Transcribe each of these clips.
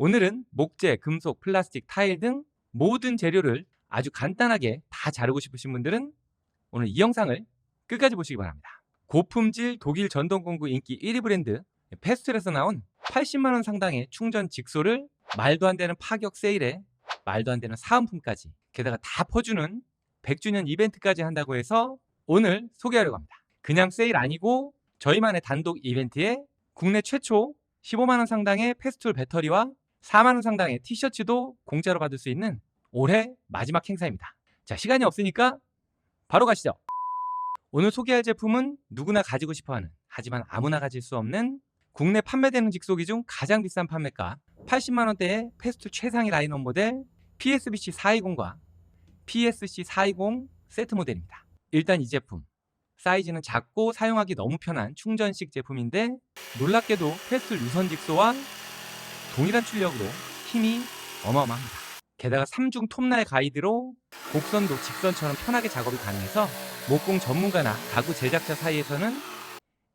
오늘은 목재, 금속, 플라스틱, 타일 등 모든 재료를 아주 간단하게 다 자르고 싶으신 분들은 오늘 이 영상을 끝까지 보시기 바랍니다. 고품질 독일 전동공구 인기 1위 브랜드 페스툴에서 나온 80만원 상당의 충전 직소를 말도 안 되는 파격 세일에 말도 안 되는 사은품까지 게다가 다 퍼주는 100주년 이벤트까지 한다고 해서 오늘 소개하려고 합니다. 그냥 세일 아니고 저희만의 단독 이벤트에 국내 최초 15만원 상당의 페스툴 배터리와 4만 원 상당의 티셔츠도 공짜로 받을 수 있는 올해 마지막 행사입니다. 자, 시간이 없으니까 바로 가시죠. 오늘 소개할 제품은 누구나 가지고 싶어하는 하지만 아무나 가질 수 없는 국내 판매되는 직소기 중 가장 비싼 판매가 80만 원대의 페스툴 최상위 라인업 모델 PSBC 420과 PSC 420 세트 모델입니다. 일단 이 제품 사이즈는 작고 사용하기 너무 편한 충전식 제품인데 놀랍게도 페스툴 유선 직소와 동일한 출력으로 힘이 어마어마합니다. 게다가 3중 톱날 가이드로 곡선도 직선처럼 편하게 작업이 가능해서 목공 전문가나 가구 제작자 사이에서는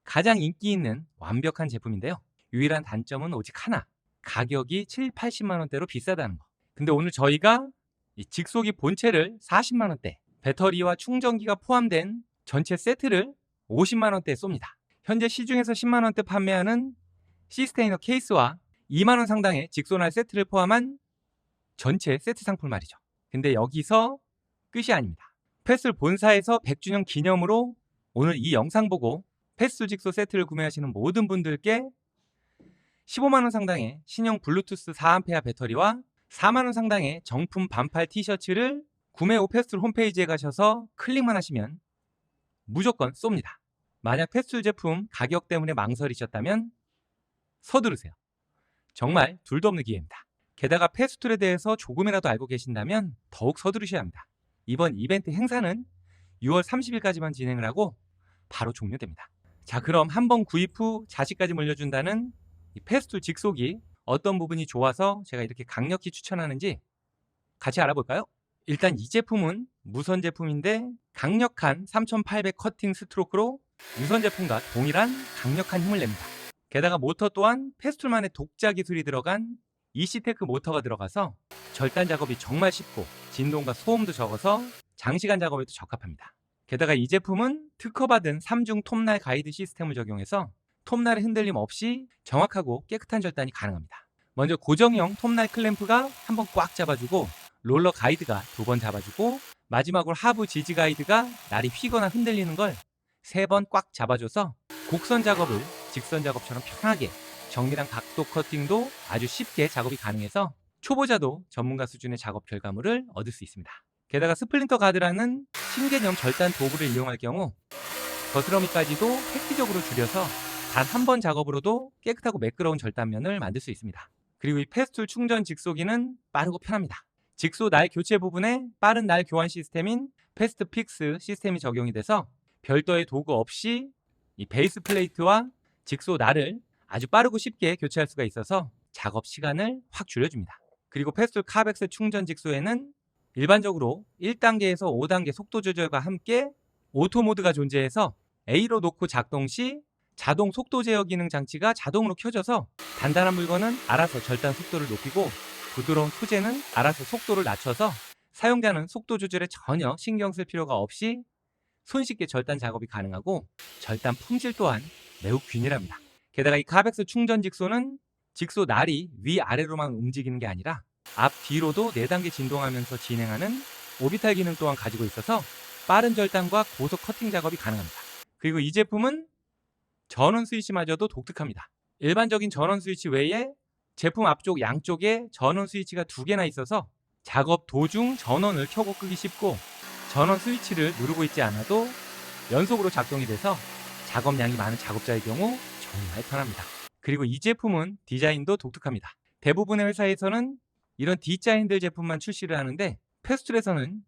가장 인기 있는 완벽한 제품인데요. 유일한 단점은 오직 하나. 가격이 7, 80만 원대로 비싸다는 거. 근데 오늘 저희가 이 직소기 본체를 40만 원대, 배터리와 충전기가 포함된 전체 세트를 50만 원대에 쏩니다. 현재 시중에서 10만 원대 판매하는 시스테이너 케이스와 2만 원 상당의 직소날 세트를 포함한 전체 세트 상품 말이죠. 근데 여기서 끝이 아닙니다. 패슬 본사에서 100주년 기념으로 오늘 이 영상 보고 패스 직소 세트를 구매하시는 모든 분들께 15만원 상당의 신형 블루투스 4A 배터리와 4만원 상당의 정품 반팔 티셔츠를 구매 후 패스툴 홈페이지에 가셔서 클릭만 하시면 무조건 쏩니다. 만약 패스툴 제품 가격 때문에 망설이셨다면 서두르세요. 정말 둘도 없는 기회입니다. 게다가 패스툴에 대해서 조금이라도 알고 계신다면 더욱 서두르셔야 합니다. 이번 이벤트 행사는 6월 30일까지만 진행을 하고 바로 종료됩니다. 자, 그럼 한 번 구입 후 자식까지 물려준다는 이 패스툴 직속이 어떤 부분이 좋아서 제가 이렇게 강력히 추천하는지 같이 알아볼까요? 일단 이 제품은 무선 제품인데 강력한 3800 커팅 스트로크로 무선 제품과 동일한 강력한 힘을 냅니다. 게다가 모터 또한 패스툴만의 독자 기술이 들어간 EC테크 모터가 들어가서 절단 작업이 정말 쉽고 진동과 소음도 적어서 장시간 작업에도 적합합니다. 게다가 이 제품은 특허받은 3중 톱날 가이드 시스템을 적용해서 톱날의 흔들림 없이 정확하고 깨끗한 절단이 가능합니다. 먼저 고정형 톱날 클램프가 한 번 꽉 잡아주고 롤러 가이드가 두 번 잡아주고 마지막으로 하부 지지 가이드가 날이 휘거나 흔들리는 걸 세 번 꽉 잡아줘서 곡선 작업을 직선 작업처럼 편하게 정밀한 각도 커팅도 아주 쉽게 작업이 가능해서 초보자도 전문가 수준의 작업 결과물을 얻을 수 있습니다. 게다가 스플린터 가드라는 신개념 절단 도구를 이용할 경우 거스러미까지도 획기적으로 줄여서 단 한 번 작업으로도 깨끗하고 매끄러운 절단면을 만들 수 있습니다. 그리고 이 패스툴 충전 직소기는 빠르고 편합니다. 직소 날 교체 부분에 빠른 날 교환 시스템인 패스트 픽스 시스템이 적용이 돼서 별도의 도구 없이 이 베이스 플레이트와 직소 날을 아주 빠르고 쉽게 교체할 수가 있어서 작업 시간을 확 줄여줍니다. 그리고 패스툴 카벡스 충전 직소에는 일반적으로 1단계에서 5단계 속도 조절과 함께 오토 모드가 존재해서 A로 놓고 작동 시 자동 속도 제어 기능 장치가 자동으로 켜져서 단단한 물건은 알아서 절단 속도를 높이고 부드러운 소재는 알아서 속도를 낮춰서 사용자는 속도 조절에 전혀 신경 쓸 필요가 없이 손쉽게 절단 작업이 가능하고 절단 품질 또한 매우 균일합니다. 게다가 이 카벡스 충전 직소는 직소 날이 위아래로만 움직이는 게 아니라 앞 뒤로도 4단계 진동하면서 진행하는 오비탈 기능 또한 가지고 있어서 빠른 절단과 고속 커팅 작업이 가능합니다. 그리고 이 제품은 전원 스위치마저도 독특합니다. 일반적인 전원 스위치 외에 제품 앞쪽 양쪽에 전원 스위치가 두 개나 있어서 작업 도중 전원을 켜고 끄기 쉽고 전원 스위치를 누르고 있지 않아도 연속으로 작동이 돼서 작업량이 많은 작업자의 경우 정말 편합니다. 그리고 이 제품은 디자인도 독특합니다. 대부분의 회사에서는 이런 D자 핸들 제품만 출시를 하는데 페스툴에서는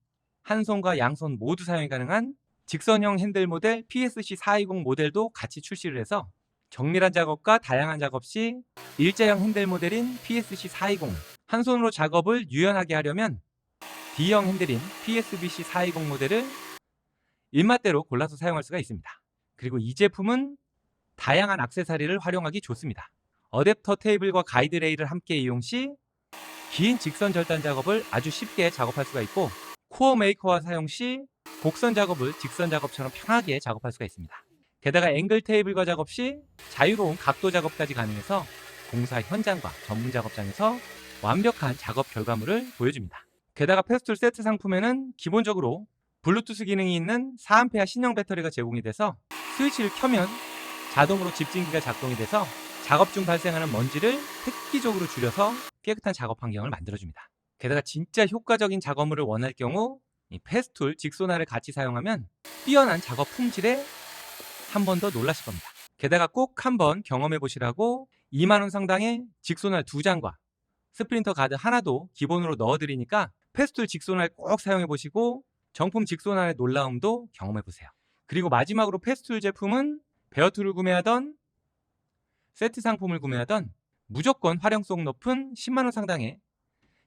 한 손과 양손 모두 사용이 가능한 직선형 핸들 모델 PSC 420 모델도 같이 출시를 해서 정밀한 작업과 다양한 작업 시 일자형 핸들 모델인 PSC 420 한 손으로 작업을 유연하게 하려면 D형 핸들인 PSBC 420 모델을 입맛대로 골라서 사용할 수가 있습니다. 그리고 이 제품은 다양한 악세사리를 활용하기 좋습니다. 어댑터 테이블과 가이드 레일을 함께 이용 시 긴 직선 절단 작업을 아주 쉽게 작업할 수가 있고 코어 메이커와 사용 시 곡선 작업을 직선 작업처럼 편하게 작업할 수가 있습니다. 게다가 앵글 테이블과 작업 시 자유로운 각도 작업까지 가능해서 공사 현장과 전문 작업장에서 완벽한 작업 결과물을 보여줍니다. 게다가 페스툴 세트 상품에는 기본적으로 블루투스 기능이 있는 4A 신형 배터리가 제공이 돼서 스위치를 켜면 자동으로 집진기가 작동이 돼서 작업 중 발생하는 먼지를 획기적으로 줄여서 깨끗한 작업 환경을 만들어줍니다. 게다가 진짜 효과적인 작업물을 원할 경우 이 페스툴 직소날을 같이 사용하면 뛰어난 작업 품질에 한 번 더 놀라실 겁니다. 게다가 꼭 한번 경험해 보시라고 2만원 상당의 직소날 두 장과 스프린터 가드 하나도 기본으로 넣어드리니까 페스툴 직소날 꼭 사용해 보시고 정품 직소날의 놀라움도 경험해 보세요. 그리고 마지막으로 페스툴 제품은 베어툴을 구매하던 세트 상품을 구매하던 무조건 활용성 높은 10만원 상당의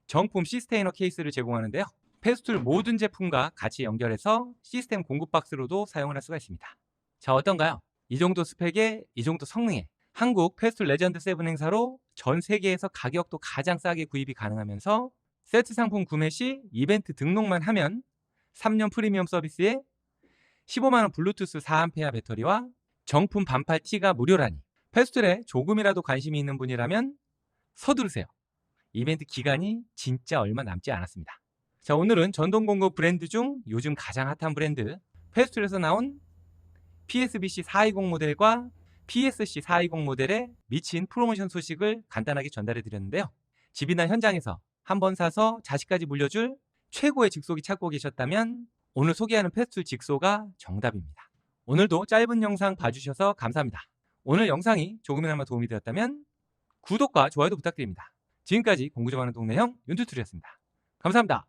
정품 시스테이너 케이스를 제공하는데요. 페스툴 모든 제품과 같이 연결해서 시스템 공급 박스로도 사용을 할 수가 있습니다. 자, 어떤가요? 이 정도 스펙에 이 정도 성능에 한국 페스툴 레전드 7 행사로 전 세계에서 가격도 가장 싸게 구입이 가능하면서 세트 상품 구매 시 이벤트 등록만 하면 3년 프리미엄 서비스에 15만원 블루투스 4A 배터리와 정품 반팔 티가 무료라니 페스툴에 조금이라도 관심이 있는 분이라면 서두르세요. 이벤트 기간이 진짜 얼마 남지 않았습니다. 자, 오늘은 전동 공급 브랜드 중 요즘 가장 핫한 브랜드 페스툴에서 나온 PSBC 420 모델과 PSC 420 모델의 미친 프로모션 소식을 간단하게 전달해 드렸는데요. 집이나 현장에서 한 번 사서 자식까지 물려줄 최고의 직소기 찾고 계셨다면 오늘 소개하는 페스툴 직소가 정답입니다. 오늘도 짧은 영상 봐주셔서 감사합니다. 오늘 영상이 조금이나마 도움이 되었다면 구독과 좋아요도 부탁드립니다. 지금까지 공부 좀 하는 동네 형 윤투툴이었습니다. 감사합니다.